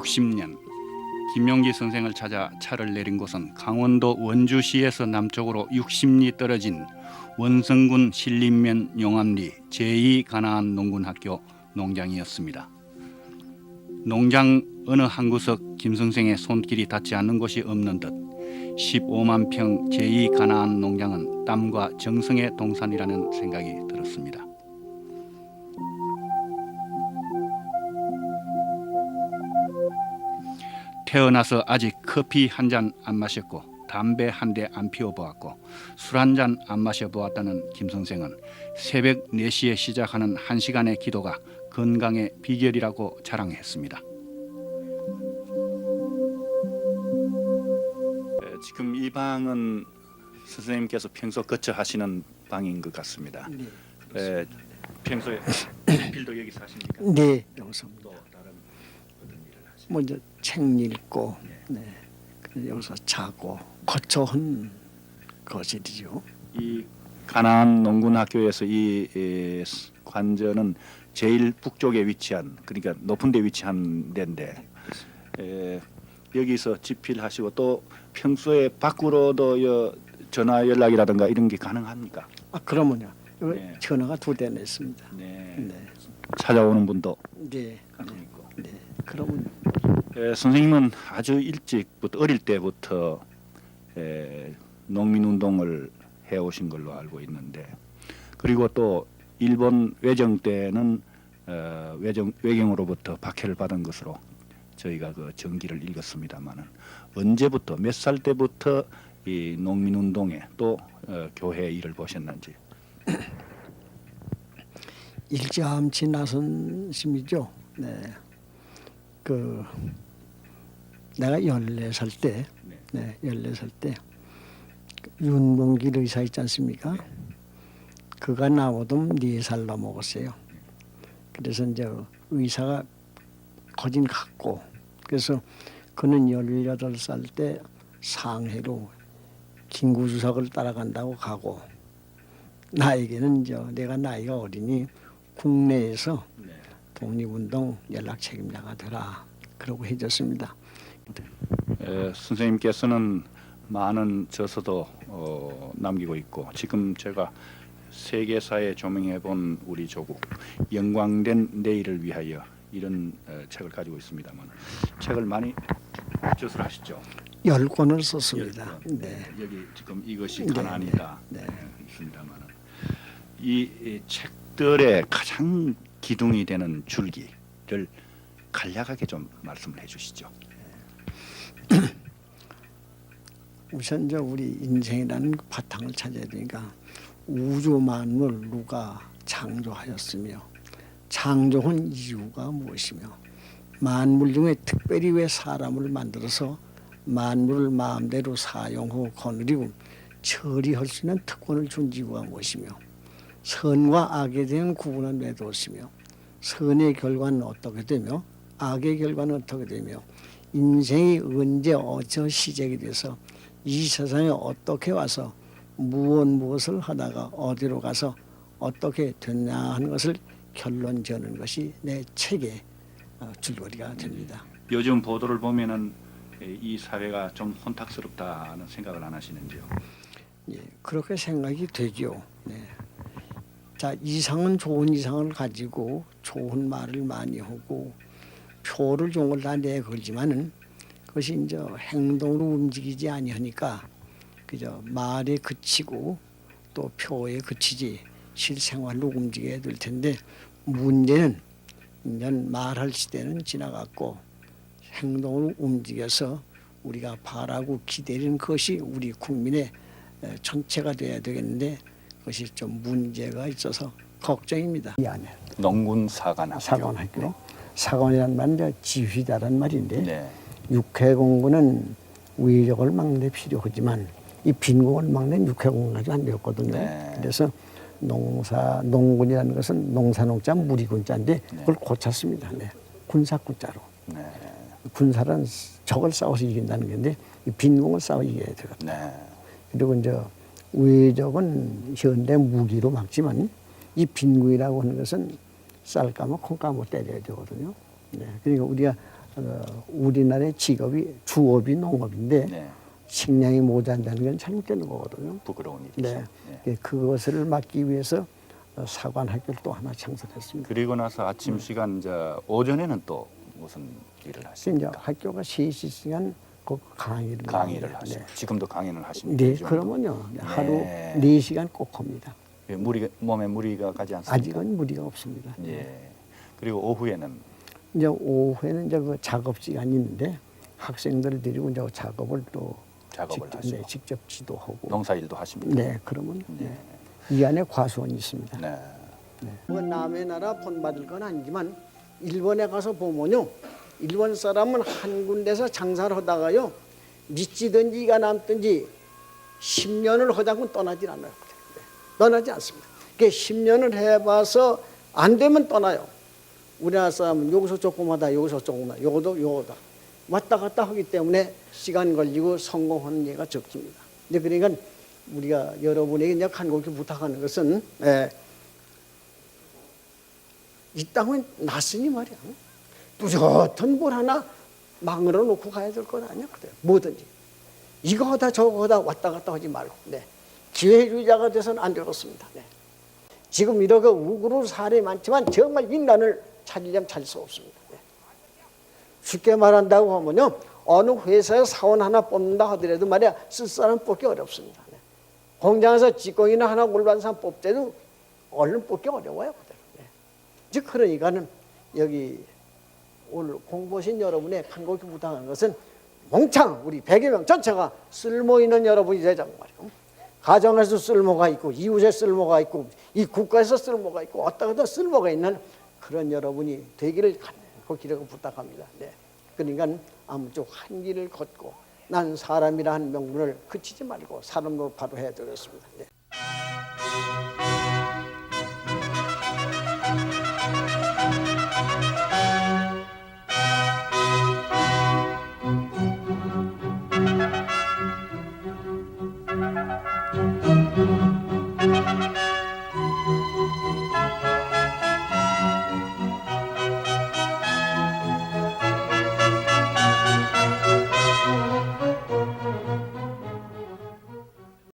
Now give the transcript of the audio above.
1960년 김용기 선생을 찾아 차를 내린 곳은 강원도 원주시에서 남쪽으로 60리 떨어진 원성군 신림면 용암리 제2가나안 농군학교 농장이었습니다. 농장 어느 한 구석 김 선생의 손길이 닿지 않는 곳이 없는 듯 15만 평 제2가나안 농장은 땀과 정성의 동산이라는 생각이 들었습니다. 태어나서 아직 커피 한 잔 안 마셨고 담배 한 대 안 피워 보았고 술 한 잔 안 마셔 보았다는 김 선생은 새벽 4시에 시작하는 한시간의 기도가 건강의 비결이라고 자랑했습니다. 지금 이 방은 선생님께서 평소 거처 하시는 방인 것 같습니다. 네. 에, 평소에 필도 여기 사십니까? 네, 여기서 또 다른 어떤 일을 하십니까? 먼저 책 읽고, 네, 여기서 자고 거처한 거실이죠. 이 가나안 농군학교에서 이 에, 관저는 제일 북쪽에 위치한 그러니까 높은 데 위치한 데인데 에, 여기서 집필하시고 또 평소에 밖으로도 여, 전화 연락이라든가 이런 게 가능합니까? 아 그러면요, 네. 전화가 두 대나 있습니다. 네. 네, 찾아오는 분도 네, 네, 있고. 네. 그러면 에, 선생님은 아주 일찍부터 어릴 때부터 에, 농민 운동을 해 오신 걸로 알고 있는데 그리고 또 일본 외정 때는 어, 외정 외경으로부터 박해를 받은 것으로 저희가 그 전기를 읽었습니다만은 언제부터 몇 살 때부터 이 농민 운동에 또 어, 교회 일을 보셨는지 일찌감치 나선 심이죠. 네, 그 내가 열네 살 때, 네. 네, 열네 살 때 윤봉길 의사 있지 않습니까? 그가 나오던 네살 넘어갔어요. 그래서 이제 의사가 거진 갔고 그래서 그는 열여덟 살 때 상해로 김구주석을 따라간다고 가고 나에게는 이제 내가 나이가 어리니 국내에서 네. 독립운동 연락 책임자가 되라 그러고 해줬습니다. 에, 선생님께서는 많은 저서도 어, 남기고 있고 지금 제가 세계사에 조명해 본 우리 조국 영광된 내일을 위하여 이런 어, 책을 가지고 있습니다만 책을 많이 저술 하시죠. 열 권을 썼습니다. 열 권. 네. 여기 지금 이것이 네, 가난이다 네, 네. 있습니다만 이, 이 책들의 가장 기둥이 되는 줄기를 간략하게 좀 말씀을 해주시죠. 우선 저 우리 인생이라는 그 바탕을 찾아야 되니까 우주 만물 누가 창조하였으며 창조한 이유가 무엇이며 만물 중에 특별히 왜 사람을 만들어서 만물을 마음대로 사용하고 거느리고 처리할 수 있는 특권을 준 이유가 무엇이며 선과 악에 대한 구분은 왜 두었으며 선의 결과는 어떻게 되며 악의 결과는 어떻게 되며 인생이 언제 어찌 시작이 돼서 이 세상에 어떻게 와서 무엇 무엇을 하다가 어디로 가서 어떻게 됐냐 하는 것을 결론 지는 것이 내 책의 어, 줄거리가 됩니다. 요즘 보도를 보면은 이 사회가 좀 혼탁스럽다는 생각을 안 하시는지요? 예, 그렇게 생각이 되죠. 네. 자, 이상은 좋은 이상을 가지고 좋은 말을 많이 하고 표를 좋은 걸 다 내걸지만은 그것이 이제 행동으로 움직이지 아니하니까 그저 말에 그치고 또 표에 그치지 실생활로 움직여야 될 텐데 문제는 이제 말할 시대는 지나갔고 행동으로 움직여서 우리가 바라고 기다리는 것이 우리 국민의 에, 전체가 돼야 되겠는데 그것이 좀 문제가 있어서 걱정입니다. 이 안에 농군 사관학교. 사관학교 사관이란 말은 이제 지휘자란 말인데 네. 육해공군은 위력을 막는 데 필요하지만 이 빈공을 막는 육해공군 가지고 안 되었거든요. 네. 그래서 농사 농군이라는 것은 농사농자 무리군자인데 그걸 고쳤습니다. 네. 군사군자로 네. 군사는 적을 싸워서 이긴다는 건데 이 빈공을 싸워 이겨야 되거든요. 네. 그리고 이제 외적은 현대 무기로 막지만 이 빈구이라고 하는 것은 쌀 까면 콩 까면 때려야 되거든요. 네. 그러니까 우리가 어, 우리나라의 직업이 주업이 농업인데 네. 식량이 모자란다는 건 잘못되는 거거든요. 부끄러운 일이죠. 네. 네. 예, 그것을 막기 위해서 어, 사관 학교를 또 하나 창설했습니다. 그리고 나서 아침 시간 이제 오전에는 또 무슨 일을 그래서 이제 하십니까? 학교가 3시간 그 강의를 강의를 합니다. 하시고 네. 지금도 강의를 하십니까? 네? 그러면요. 하루 네. 네 시간 꼭 합니다. 예, 무리가 몸에 무리가 가지 않습니까? 아직은 무리가 없습니다. 예. 그리고 오후에는 이제 오후에는 이제 그 작업 시간이 있는데 학생들을 데리고 이제 작업을 또 작업을 직접, 하시고 네, 직접 지도하고 농사일도 하십니까? 네, 그러면 네. 네. 이 안에 과수원이 있습니다. 네. 뭐 남의 나라 본받을 건 아니지만 일본에 가서 보면요, 일본 사람은 한 군데서 장사를 하다가요 미치든지 이가 남든지 10년을 하자고 떠나질 않아요. 네, 떠나지 않습니다. 그 10년을 해봐서 안 되면 떠나요. 우리나라 사람은 여기서 조금하다 여기서 조금하다 요거도 요거다 왔다 갔다 하기 때문에 시간 걸리고 성공하는 예가 적습니다. 근데 그러니까 우리가 여러분에게 이제 간곡히 부탁하는 것은 예, 이 땅은 낯으니 말이야. 뚜렷한 뭘 하나 망을어 놓고 가야 될것 아니야. 그래. 뭐든지. 이거 하다 저거 하다 왔다 갔다 하지 말고. 네. 기회주의자가 돼서는 안 되겠습니다. 네. 지금 이렇게 우그로 사례 많지만 정말 인간을 찾으려면 찾을 수 없습니다. 네. 쉽게 말한다고 하면요. 어느 회사에 사원 하나 뽑는다 하더라도 말이야. 쓸 사람 뽑기 어렵습니다. 네. 공장에서 직공이나 하나 올라간 사람 뽑자도 얼른 뽑기 어려워요. 네. 즉 그러니까는 여기 오늘 공부하신 여러분의 간곡히 부탁하는 것은 몽창 우리 100여 명 전체가 쓸모 있는 여러분이 되자고 말이에요. 가정에서 쓸모가 있고 이웃에 쓸모가 있고 이 국가에서 쓸모가 있고 어디다 가도 쓸모가 있는 그런 여러분이 되기를 간곡히 이라고 부탁합니다. 네. 그러니까 아무쪼록 한 길을 걷고 난 사람이라 는 명분을 그치지 말고 사람으로 바로 해야 되겠습니다. 네. Bye.